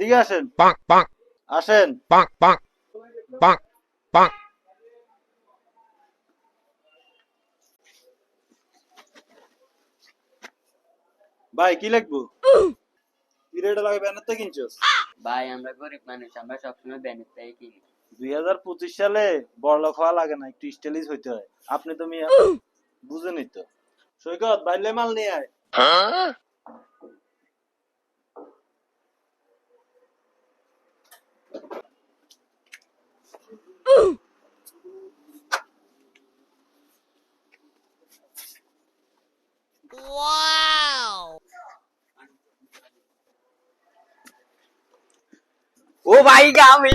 এদিকে আসেন। bonk, আসেন। bonk, bonk, bonk, bonk. ভাই কি লিখব? কি লাগে ব্যানার তো কিনছস? ভাই আমরা গরিব মানুষ আমরা সবসময় ব্যানের থেকে কিনি। দুই হাজার পঁচিশ সালে বড়লোক হওয়া লাগে না একটু স্টাইলিশ হইতে হয়। আপনি তো মিয়া বুঝেনি তো। সৈকত বাইলে মাল নিয়ে আয়। ও ভাই আমি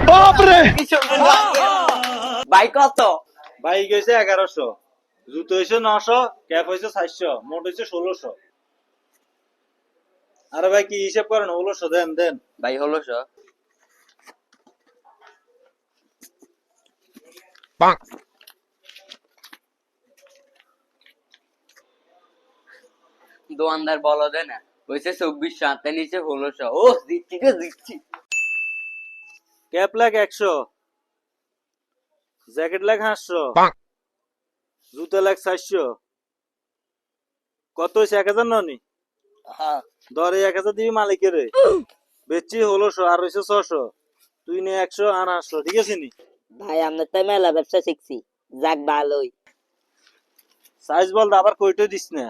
ভাই কত? বাইক হয়েছে এগারোশো। জুতো হয়েছে নশো ক্যাপ হয়েছে চারশো মোট হয়েছে ষোলোশো। আরে ভাই কি হিসেব করেন? ষোলোশো দেন দেন। ভাই হলো bonk. দোয়ানদার বলো দে না। হয়েছে চব্বিশশো হাতে নিচে ষোলোশো ও দিচ্ছি রে দিচ্ছি। ক্যাপ লাগ একশো। জ্যাকেট লাগ হাঁসশো bonk. জুতো লাগ চারশো। কত হয়েছে এক হাজার ননি? ধরে এক হাজার দিবি মালিকের। বেচছি ষোলোশো আর হয়েছে ছশো তুই নে একশো আর আটশো ঠিক আছে নি? ভাই আমরা তো মেলা ব্যবসা শিখছি। যাক ভালোই। সাইজ বল আবার কইটো দিস না।